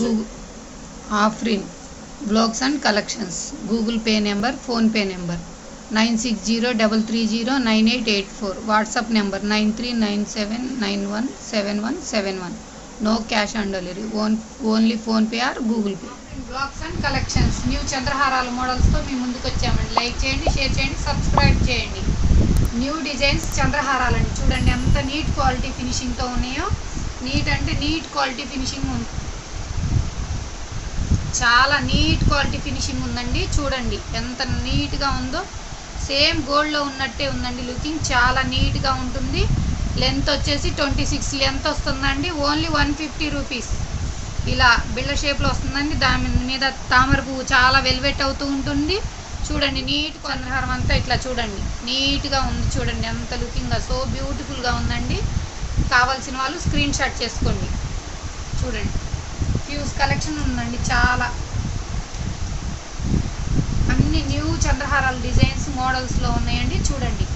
Google Afrin blogs and collections. Google Pay number PhonePe number. Nine six zero double three zero nine eight eight four. WhatsApp number nine three nine seven nine one seven one seven one. No cash on delivery. Own only PhonePe or Google Pay. Blogs and collections. New చంద్రహారాల మోడల్స్తో మీ ముందుకు వచ్చామండి like చేయండి share చేయండి subscribe చేయండి. New designs చంద్రహారాలండి. చూడండి ఎంత నీట్ క్వాలిటీ ఫినిషింగ్తో ఉన్నాయో. నీట్ అంటే నీట్ క్వాలిటీ ఫినిషింగ్ ఉంది చాలా నీట్ క్వాలిటీ ఫినిషింగ్ ఉందండి. చూడండి ఎంత నీట్గా ఉందో. సేమ్ గోల్డ్లో ఉన్నట్టే ఉందండి లుకింగ్. చాలా నీట్గా ఉంటుంది. లెంత్ వచ్చేసి ట్వంటీ సిక్స్ లెంత్ వస్తుందండి. Only one fifty rupees. ఇలా బిళ్ళ షేప్లో వస్తుందండి. దాని మీద తామర పువ్వు చాలా వెల్వెట్ అవుతూ ఉంటుంది. చూడండి నీట్ కొందహారం అంతా ఇట్లా చూడండి. నీట్గా ఉంది చూడండి ఎంత లుకింగ్గా సో బ్యూటిఫుల్గా ఉందండి. కావాల్సిన వాళ్ళు స్క్రీన్ షాట్ చేసుకోండి. చూడండి. ఫ్యూస్ కలెక్షన్ ఉందండి చాలా. అన్ని న్యూ చంద్రహారాల డిజైన్స్ మోడల్స్లో ఉన్నాయండి చూడండి.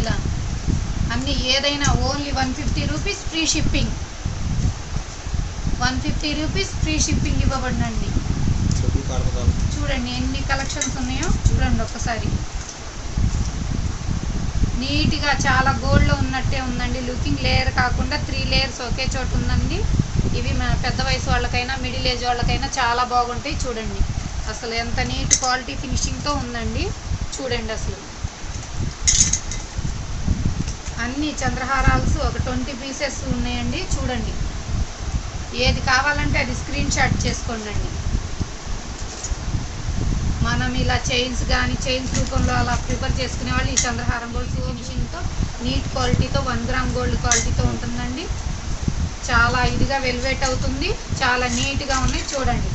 ఇలా. అన్ని ఏదైనా only one fifty rupees free shipping one fifty rupees free shipping ఇవ్వబడినండి చూడండి ఎన్ని కలెక్షన్స్ ఉన్నాయో చూడండి ఒక్కసారి నీట్గా చాలా గోల్డ్లో ఉన్నట్టే ఉందండి. లుకింగ్ లేయర్ కాకుండా త్రీ లేయర్స్ ఒకే చోటు ఉందండి. ఇవి మన పెద్ద వయసు వాళ్ళకైనా మిడిల్ ఏజ్ వాళ్ళకైనా చాలా బాగుంటాయి చూడండి. అసలు ఎంత నీట్ క్వాలిటీ ఫినిషింగ్తో ఉందండి. చూడండి అసలు. అన్ని చంద్రహారాల్స్ ఒక ట్వంటీ పీసెస్ ఉన్నాయండి. చూడండి. ఏది కావాలంటే అది స్క్రీన్ షాట్ చేసుకోండి అండి మనం ఇలా చైన్స్ కానీ చైన్స్ రూపంలో అలా ప్రిపేర్ చేసుకునే వాళ్ళు ఈ చంద్రహారం గోల్డ్ ఫినిషింగ్తో నీట్ క్వాలిటీతో వన్ గ్రామ్ గోల్డ్ క్వాలిటీతో ఉంటుందండి. చాలా ఇదిగా వెల్వేట్ అవుతుంది. చాలా నీట్గా ఉన్నాయి. చూడండి.